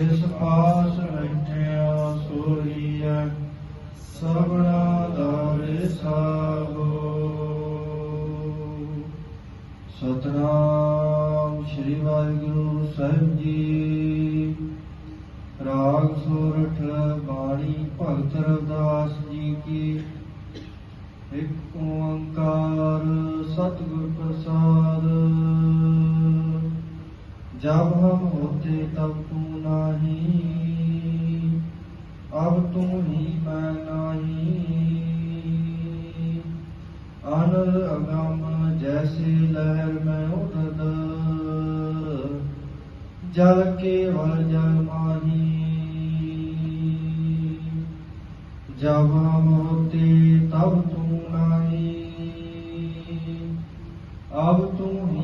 ਜਿਸ ਪਾਸ ਬੈਠਿਆ ਸੋਈਐ, ਸਭਨਾ ਦਾਰੇ ਸਾਹੋ ਸਤਨਾਮ ਸ੍ਰੀ ਵਾਹਿਗੁਰੂ ਸਾਹਿਬ ਜੀ। ਰਾਗ ਸੋਰਠ ਬਾਣੀ ਭਗਤ ਰਵਿਦਾਸ ਜੀ ਕੀ। ਇੱਕ ਓੰਕਾਰ ਸਤਿਗੁਰ ਪ੍ਰਸਾਦ। जब हम होते तब तू नाही अब तू ही मैं नाही अनल अगम जैसे लहर में उठद जल केवल जल माही जब हम होते तब तू नाही अब तू ही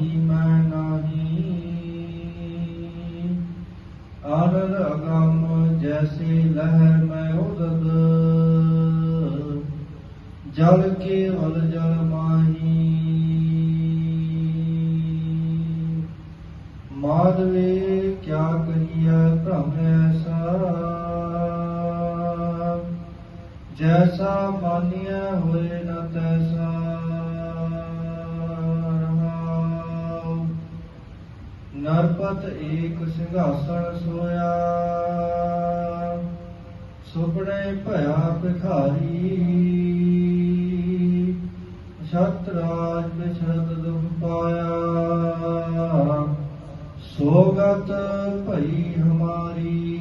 ਜਲ ਕੇ ਵਲ ਜਲ ਮਾਹੀ। ਮਾਦਵੇ ਕਿਆ ਕਹੀਐ ਭ੍ਰਮ ਜੈਸਾ ਮਾਨਿਆ ਹੋਏ ਨ ਤੈਸਾ ਨਰਪਤ ਏਕ ਸਿੰਘਾਸਣ ਸੋਇਆ। ਸੁਪਨੇ ਭਇਆ ਭਿਖਾਰੀ। ਛਤਰਾਜ ਬਿਛੜਤ ਦੁਖ ਪਾਇਆ। ਸੋਗਤ ਭਈ ਹਮਾਰੀ।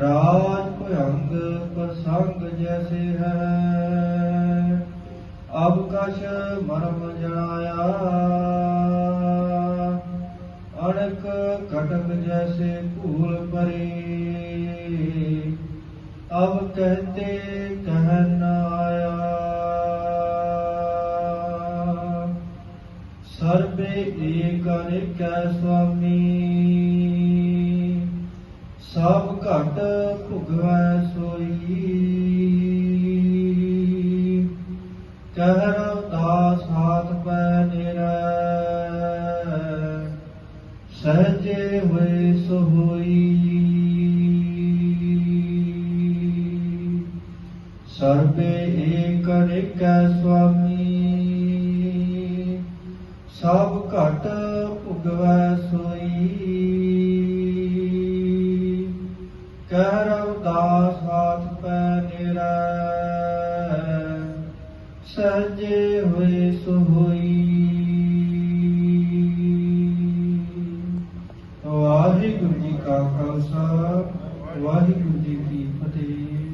ਰਾਜ ਭਯੰਗ ਪ੍ਰਸੰਗ ਜੈਸੇ ਹੈ। ਅਬ ਕਛ ਮਰਮ ਜਣਾਇਆ ਅਣਕ ਕਟਕ ਜੈਸੇ ਭੂਲ ਪਰੇ ਅਬ ਕਹਤੇ ਕਹਿ ਨ ਆਇਆ ਸਰਬੇ ਏਕ ਅਨੇਕੈ ਸੁਆਮੀ ਸਭ ਘਟ ਭੁਗਵੈ ਸੋਈ ਕਹਿ ਸਰਬੇ ਏਕ ਅਨੇਕੈ ਸੁਆਮੀ। ਸਭ ਘਟ ਭੁਗਵੈ ਸੋਈ। ਕਹਿ ਰਵਦਾਸ ਹਾਥ ਪੈ ਨਿਰੈ ਸਹਜੇ ਹੋਏ ਸੋ ਹੋਈ ਵਾਹਿਗੁਰੂ ਜੀ ਕਾ ਖਾਲਸਾ, ਵਾਹਿਗੁਰੂ ਜੀ ਕੀ ਫਤਿਹ।